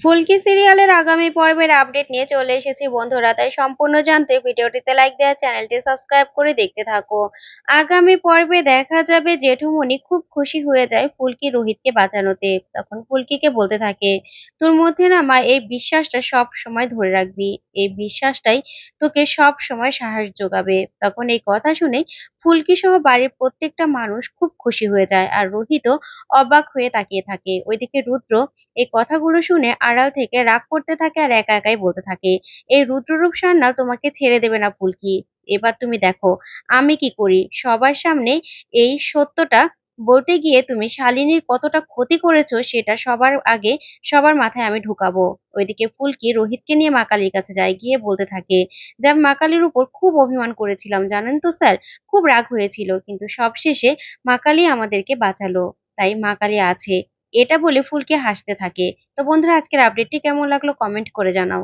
ফুলকি সিরিয়ালের আগামী পর্বের আপডেট নিয়ে চলে এসেছি বন্ধুরা, তাই সম্পূর্ণ জানতে ভিডিওটিতে লাইক দেওয়া চ্যানেলটি সাবস্ক্রাইব করে দেখতে থাকো। আগামী পর্বে দেখা যাবে জেঠুমনি খুব খুশি হয়ে যায় ফুলকি রোহিতকে বাঁচানোতে। তখন ফুলকিকে বলতে থাকে, তোর মধ্যে না মা, এই বিশ্বাসটা সব সময় ধরে রাখবি। এই বিশ্বাসটাই তোকে সব সময় সাহস যোগাবে। তখন এই কথা শুনে ফুলকি সহ বাড়ির প্রত্যেকটা মানুষ খুব খুশি হয়ে যায় আর রোহিতও অবাক হয়ে তাকিয়ে থাকে। ওইদিকে রুদ্র এই কথাগুলো শুনে আড়াল থেকে রাগ করতে থাকে আর একা একাই বলতে থাকে। এই রুদ্ররূপ সান্যাল তোমাকে ছেড়ে দেবে না ফুলকি এবার তুমি দেখো, আমি কি করি? সবার সামনে এই সত্যটা বলতে গিয়ে তুমি শালিনীর কতটা ক্ষতি করেছ সেটা সবার আগে সবার মাথায় আমি ঢুকাবো। ওইদিকে ফুলকি রোহিতকে নিয়ে মা কালীর কাছে যায়, গিয়ে বলতে থাকে যে আমি মা কালীর উপর খুব অভিমান করেছিলাম, জানেন তো স্যার? খুব রাগ হয়েছিল, কিন্তু সবশেষে মা কালী আমাদেরকে বাঁচালো। তাই মা কালী আছে। এটা বলে ফুলকে হাসতে থাকে। তো বন্ধুরা আজকের আপডেটটি কেমন লাগল কমেন্ট করে জানাও।